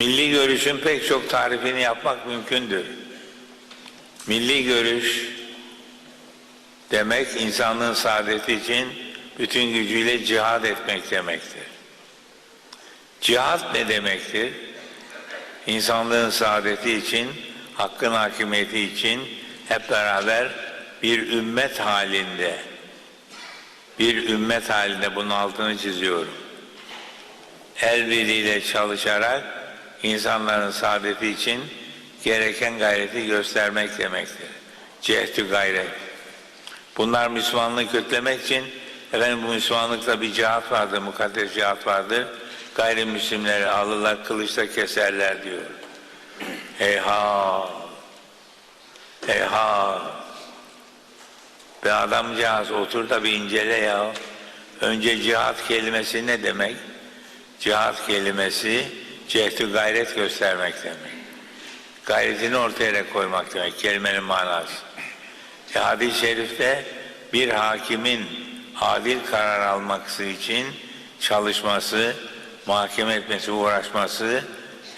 Milli görüşün pek çok tarifini yapmak mümkündür. Milli görüş demek insanlığın saadeti için bütün gücüyle cihad etmek demektir. Cihad ne demektir? İnsanlığın saadeti için, hakkın hakimiyeti için hep beraber bir ümmet halinde, bir ümmet halinde bunun altını çiziyorum. El birliğiyle çalışarak insanların saadeti için gereken gayreti göstermek demektir. Cehdü gayret. Bunlar Müslümanlığı kötülemek için efendim bu Müslümanlıkta bir cihat vardır, mukaddes cihat vardır. Gayrimüslimleri alırlar, kılıçla keserler diyor. Eyha! Eyha! Be adamcağız otur da bir incele ya. Önce cihat kelimesi ne demek? Cihat kelimesi cehdü gayret göstermek demek. Gayretini ortaya koymak demek kelimenin manası. E, hadis-i şerifte bir hakimin adil karar alması için çalışması, mahkeme etmesi, uğraşması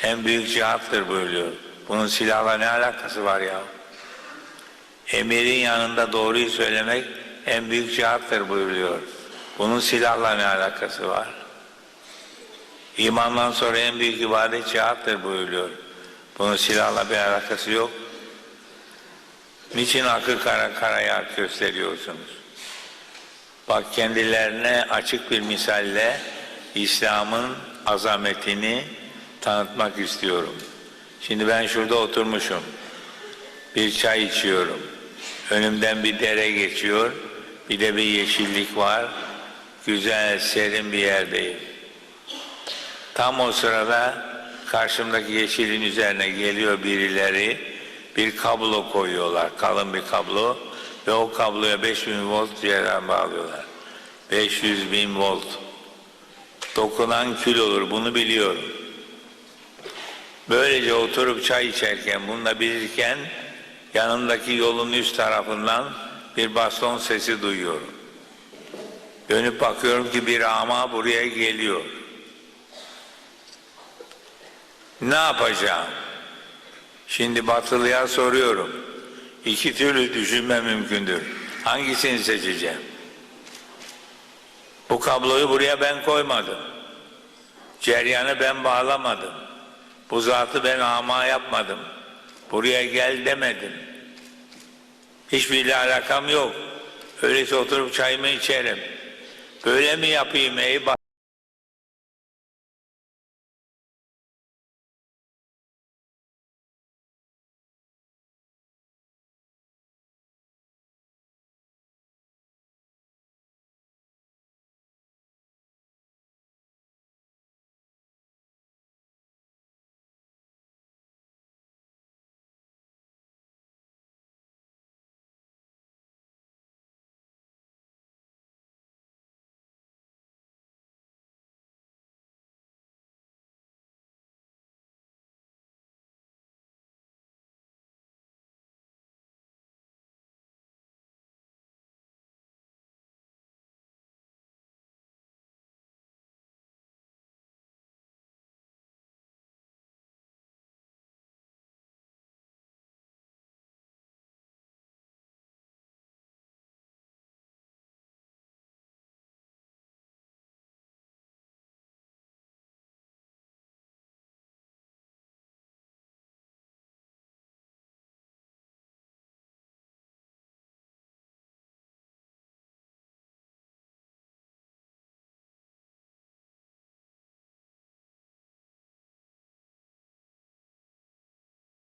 en büyük cihattır buyuruyor. Bunun silahla ne alakası var ya? Emirin yanında doğruyu söylemek en büyük cihattır buyuruyor. Bunun silahla ne alakası var? İmandan sonra en büyük ibadet cihattır buyuruyor. Bunun silahla bir alakası yok. Niçin akı kara karaya gösteriyorsunuz? Bak kendilerine açık bir misalle İslam'ın azametini tanıtmak istiyorum. Şimdi ben şurada oturmuşum. Bir çay içiyorum. Önümden bir dere geçiyor. Bir de bir yeşillik var. Güzel, serin bir yerdeyim. Tam o sırada karşımdaki yeşilin üzerine geliyor birileri. Bir kablo koyuyorlar, kalın bir kablo. Ve o kabloya 5000 volt yerden bağlıyorlar. 500 bin volt. Dokunan kül olur, bunu biliyorum. Böylece oturup çay içerken, bununla bilirken yanımdaki yolun üst tarafından bir baston sesi duyuyorum. Dönüp bakıyorum ki bir ama buraya geliyor. Ne yapacağım? Şimdi batılıya soruyorum. İki türlü düşünme mümkündür. Hangisini seçeceğim? Bu kabloyu buraya ben koymadım. Ceryanı ben bağlamadım. Bu zatı ben ama yapmadım. Buraya gel demedim. Hiçbir alakam yok. Öyleyse oturup çayımı içerim. Böyle mi yapayım ey